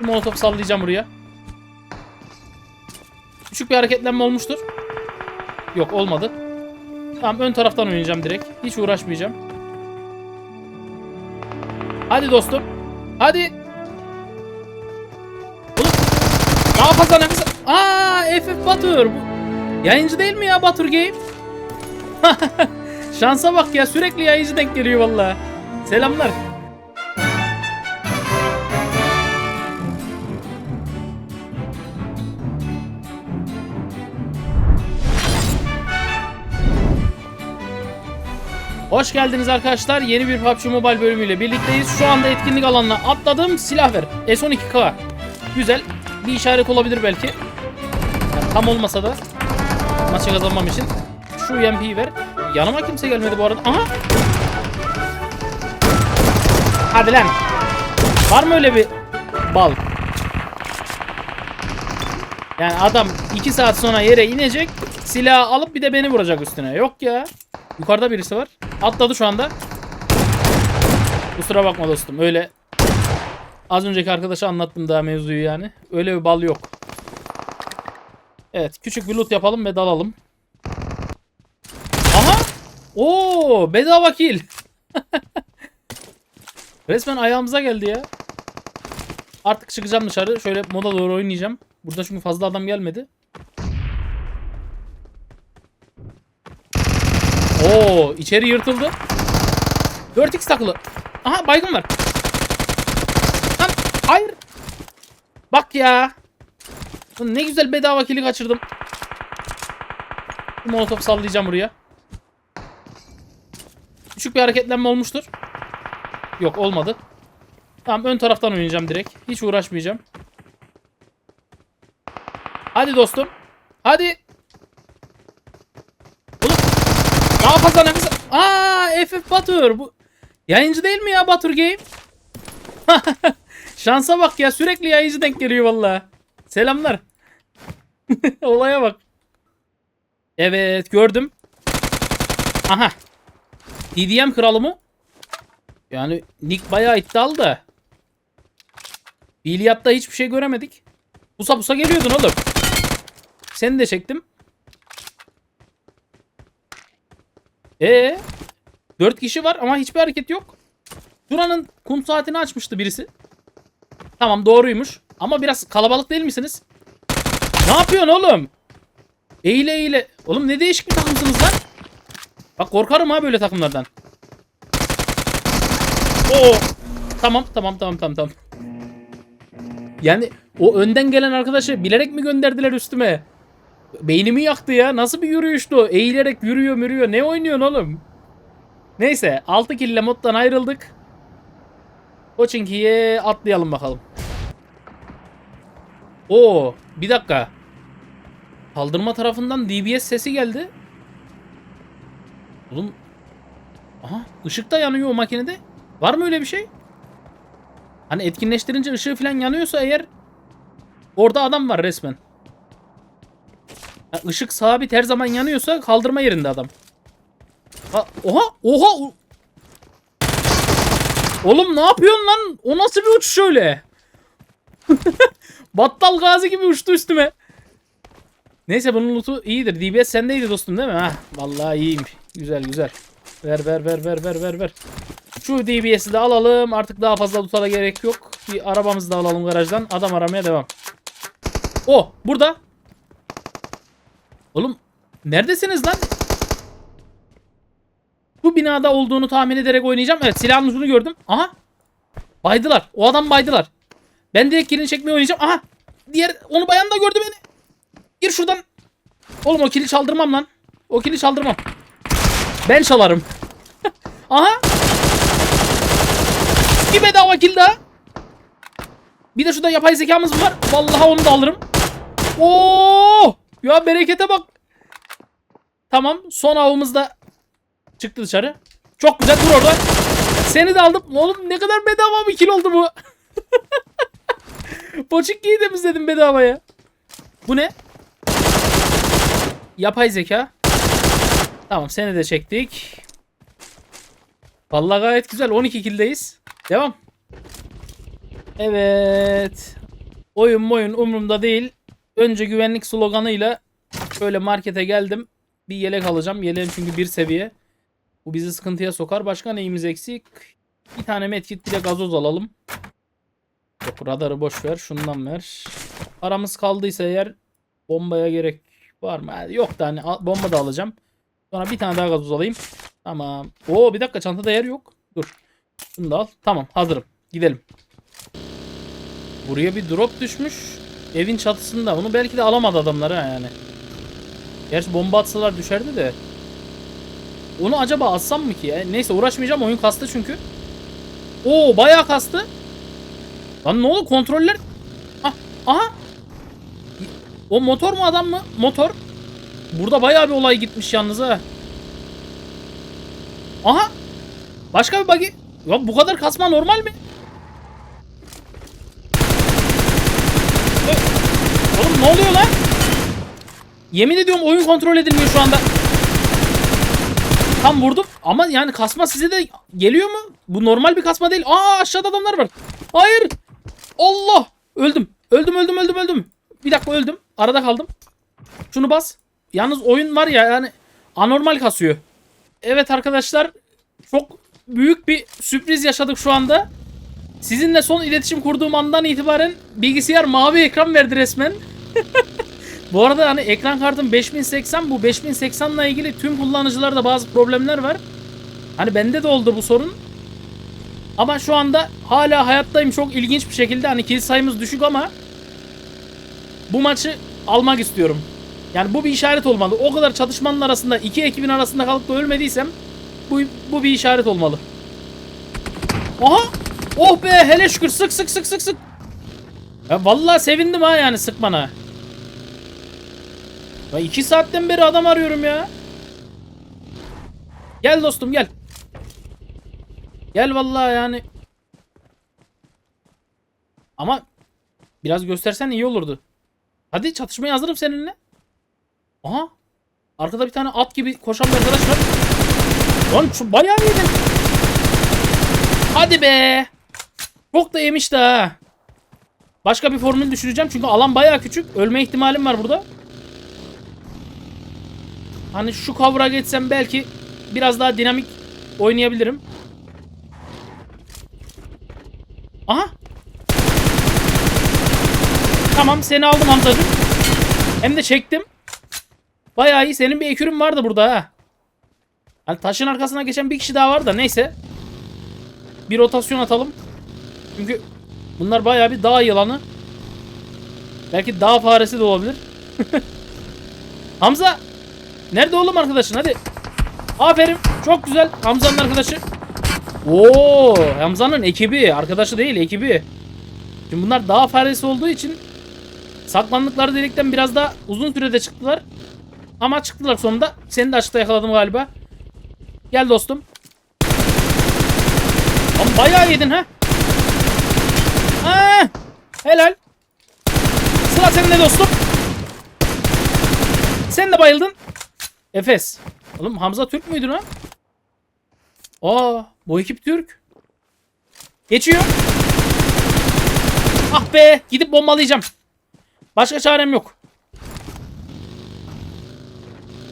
Bir molotof sallayacağım buraya. Küçük bir hareketlenme olmuştur. Yok olmadı. Tamam ön taraftan oynayacağım direkt. Hiç uğraşmayacağım. Hadi dostum. Hadi. Oğlum, daha fazla nefes... Aa FF Batur. Yayıncı değil mi ya Batur Game? Şansa bak ya sürekli yayıncı denk geliyor valla. Selamlar. Hoş geldiniz arkadaşlar. Yeni bir PUBG Mobile bölümüyle birlikteyiz. Şu anda etkinlik alanına atladım. Silah ver. S12K. Güzel. Bir işaret olabilir belki. Yani tam olmasa da maçı kazanmam için. Şu UMP'yi ver. Yanıma kimse gelmedi bu arada. Aha. Hadi lan. Var mı öyle bir bal? Yani adam 2 saat sonra yere inecek. Silahı alıp bir de beni vuracak üstüne. Yok ya. Yukarıda birisi var. Atladı şu anda. Kusura bakma dostum. Öyle az önceki arkadaşa anlattım daha mevzuyu yani. Öyle bir bal yok. Evet, küçük bir loot yapalım ve dalalım. Aha! Oo, bedava kill. Resmen ayağımıza geldi ya. Artık çıkacağım dışarı. Şöyle moda doğru oynayacağım. Burada çünkü fazla adam gelmedi. Oo, içeri yırtıldı. 4x takılı. Aha baygın var. Lan hayır. Bak ya. Lan Ne güzel bedava kili kaçırdım. Bir molotof sallayacağım buraya. Küçük bir hareketlenme olmuştur. Yok olmadı. Tamam ön taraftan oynayacağım direkt. Hiç uğraşmayacağım. Hadi dostum. Hadi. Oğlum, fazla nefes... Aa FF Batur. Bu yayıncı değil mi ya Batur Game? Şansa bak ya sürekli yayıncı denk geliyor valla. Selamlar. Olaya bak. Evet gördüm. Aha. DDM kralı mı? Yani Nick bayağı iddialı da. Bilyatta hiçbir şey göremedik. Pusa pusa geliyordun oğlum. Seni de çektim. Ee, dört kişi var ama hiçbir hareket yok. Duran'ın kum saatini açmıştı birisi. Tamam doğruymuş. Ama biraz kalabalık değil misiniz? Ne yapıyorsun oğlum? Eğile eğile. Oğlum ne değişik bir takımsınız lan. Bak korkarım ha böyle takımlardan. Oo. Tamam tamam tamam tamam tamam. Yani o önden gelen arkadaşı bilerek mi gönderdiler üstüme? Beynimi yaktı ya. Nasıl bir yürüyüştü o? Eğilerek yürüyor yürüyor. Ne oynuyorsun oğlum? Neyse 6 kill ile moddan ayrıldık. Pochinki'ye atlayalım bakalım. Oo, bir dakika. Kaldırma tarafından DBS sesi geldi. Oğlum. Aha, ışık da yanıyor o makinede. Var mı öyle bir şey? Hani etkinleştirince ışığı falan yanıyorsa eğer orada adam var resmen. Ha, ışık sabit her zaman yanıyorsa kaldırma yerinde adam. Ha, oha, oha. Oğlum ne yapıyorsun lan? O nasıl bir uçuş öyle? Battal gazi gibi uçtu üstüme. Neyse bunun lootu iyidir. DBS sendeydi dostum değil mi? Ha, vallahi iyiyim. Güzel güzel. Ver ver ver ver ver ver ver. Şu DBS'i de alalım. Artık daha fazla loot'a gerek yok. Bir arabamızı da alalım garajdan. Adam aramaya devam. O burada. Oğlum neredesiniz lan? Bu binada olduğunu tahmin ederek oynayacağım. Evet silahın ucunu gördüm. Aha. Baydılar. O adam baydılar. Ben direkt kilini çekmeye oynayacağım. Aha. Diğer onu bayan da gördü beni. Gir şuradan. Oğlum o kili çaldırmam lan. O kili çaldırmam. Ben çalarım. Aha. Bir bedava kill daha. Bir de şurada yapay zekamız var. Vallahi onu da alırım. Oo! Ya berekete bak. Tamam. Son avımız da çıktı dışarı. Çok güzel dur orada. Seni de aldım. Oğlum ne kadar bedava bir kill oldu bu. Poçikki'yi temizledim bedavaya. Bu ne? Yapay zeka. Tamam seni de çektik. Vallahi gayet güzel. 12 kill'deyiz. Devam. Evet. Oyun moyun umurumda değil. Önce güvenlik sloganıyla şöyle markete geldim. Bir yelek alacağım. Yeleğim çünkü bir seviye. Bu bizi sıkıntıya sokar. Başka neyimiz eksik? Bir tane medkit bir de gazoz alalım. Yok radarı boş ver. Şundan ver. Paramız kaldıysa eğer bombaya gerek var mı? Yok da hani bomba da alacağım. Sonra bir tane daha gazoz alayım. Tamam. Oo bir dakika çantada yer yok. Dur. Şunu da al. Tamam hazırım. Gidelim. Buraya bir drop düşmüş. Evin çatısında. Bunu belki de alamadı adamlar ha yani. Gerçi bomba atsalar düşerdi de. Onu acaba atsam mı ki? ya? Neyse uğraşmayacağım. Oyun kastı çünkü. Oo bayağı kastı. Lan ne oldu kontroller? Ah, aha. O motor mu adam mı? Motor. Burada bayağı bir olay gitmiş yalnız ha. Aha. Başka bir buggy. Ya bu kadar kasma normal mi? Oğlum ne oluyor lan? Yemin ediyorum oyun kontrol edilmiyor şu anda. Tam vurdum ama yani kasma size de geliyor mu? Bu normal bir kasma değil. Aa aşağıda adamlar var. Hayır. Allah. Öldüm. Öldüm öldüm öldüm öldüm. Bir dakika öldüm. Arada kaldım. Şunu bas. Yalnız oyun var ya yani anormal kasıyor. Evet arkadaşlar çok büyük bir sürpriz yaşadık şu anda. Sizinle son iletişim kurduğum andan itibaren bilgisayar mavi ekran verdi resmen. bu arada hani ekran kartım 5080 bu 5080 ile ilgili tüm kullanıcılarda bazı problemler var. Hani bende de oldu bu sorun. Ama şu anda hala hayattayım çok ilginç bir şekilde. Hani kill sayımız düşük ama bu maçı almak istiyorum. Yani bu bir işaret olmalı. O kadar çatışmanın arasında iki ekibin arasında kalıp da ölmediysem bu, bu bir işaret olmalı. Aha! Oh be hele şükür sık sık sık sık sık. Ya vallahi sevindim ha yani sıkmana. Ya iki saatten beri adam arıyorum ya. Gel dostum gel. Gel vallahi yani. Ama biraz göstersen iyi olurdu. Hadi çatışmaya hazırım seninle. Aha. Arkada bir tane at gibi koşan bir arkadaş var. Lan şu bayağı yedin. Hadi be. Çok da yemiş de ha. Başka bir formül düşüreceğim çünkü alan bayağı küçük. Ölme ihtimalim var burada. Hani şu kavra geçsem belki biraz daha dinamik oynayabilirim. Aha. Tamam seni aldım Hamzacığım. Hem de çektim. Bayağı iyi. Senin bir ekürün vardı burada ha. Hani taşın arkasına geçen bir kişi daha var da neyse. Bir rotasyon atalım. Çünkü bunlar bayağı bir dağ yılanı. Belki dağ faresi de olabilir. Hamza. Nerede oğlum arkadaşın? Hadi. Aferin. Çok güzel. Hamza'nın arkadaşı. Oo, Hamza'nın ekibi. Arkadaşı değil ekibi. Şimdi bunlar dağ faresi olduğu için saklandıkları delikten biraz daha uzun sürede çıktılar. Ama çıktılar sonunda. Seni de açıkta yakaladım galiba. Gel dostum. Ama bayağı yedin ha. Ha, helal. Sıra sende dostum. Sen de bayıldın. Efes. Oğlum Hamza Türk müydü lan? Aa, bu ekip Türk. Geçiyor. Ah be, gidip bombalayacağım. Başka çarem yok.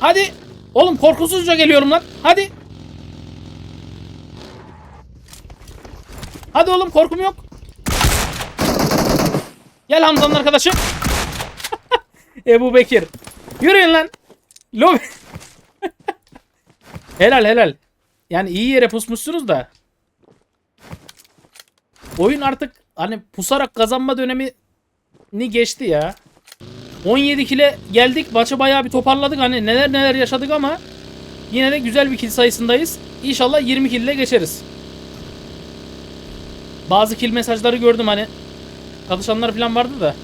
Hadi. Oğlum korkusuzca geliyorum lan. Hadi. Hadi oğlum korkum yok. Gel Hamza'nın arkadaşı. Ebu Bekir. Yürüyün lan. Lobi. Helal helal. Yani iyi yere pusmuşsunuz da. Oyun artık hani pusarak kazanma dönemi ni geçti ya. 17 kile geldik. Maçı bayağı bir toparladık. Hani neler neler yaşadık ama yine de güzel bir kill sayısındayız. İnşallah 20 kill geçeriz. Bazı kill mesajları gördüm hani. Çalışanlar falan vardı da.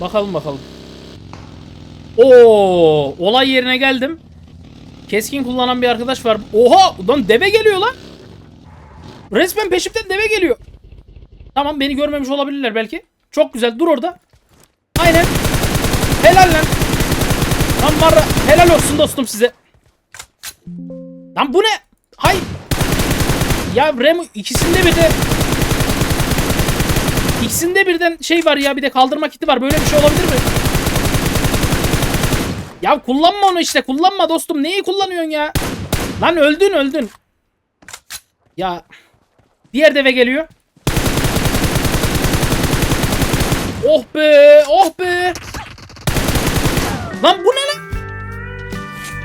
Bakalım bakalım. Oo, olay yerine geldim. Keskin kullanan bir arkadaş var. Oha! Lan deve geliyor lan. Resmen peşimden deve geliyor. Tamam beni görmemiş olabilirler belki. Çok güzel dur orada. Aynen. Helal lan. Lan var helal olsun dostum size. Lan bu ne? Hay. Ya Remo ikisinde bir de. İkisinde birden şey var ya bir de kaldırma kiti var. Böyle bir şey olabilir mi? Ya kullanma onu işte. Kullanma dostum. Neyi kullanıyorsun ya? Lan öldün öldün. Ya. Diğer deve geliyor. Oh be. Oh be. Lan bu ne lan?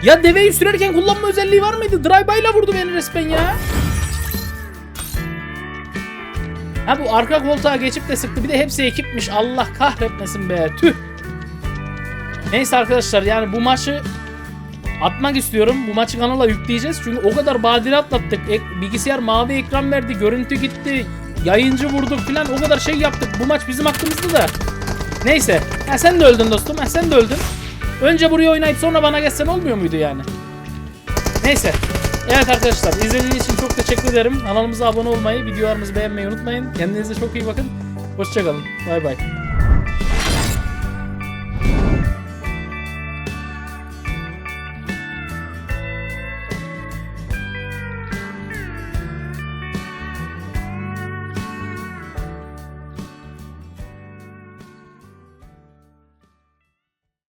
Ya deveyi sürerken kullanma özelliği var mıydı? Drive ile vurdu beni resmen ya. Ha bu arka koltuğa geçip de sıktı. Bir de hepsi ekipmiş. Allah kahretmesin be. Tüh. Neyse arkadaşlar yani bu maçı atmak istiyorum. Bu maçı kanala yükleyeceğiz. Çünkü o kadar badire atlattık. Ek- bilgisayar mavi ekran verdi. Görüntü gitti. Yayıncı vurduk filan. O kadar şey yaptık. Bu maç bizim hakkımızda da. Neyse. Ha, sen de öldün dostum. Ha, sen de öldün. Önce buraya oynayıp sonra bana geçsen olmuyor muydu yani? Neyse. Evet arkadaşlar izlediğiniz için çok teşekkür ederim. Kanalımıza abone olmayı, videolarımızı beğenmeyi unutmayın. Kendinize çok iyi bakın. Hoşçakalın. Bay bay.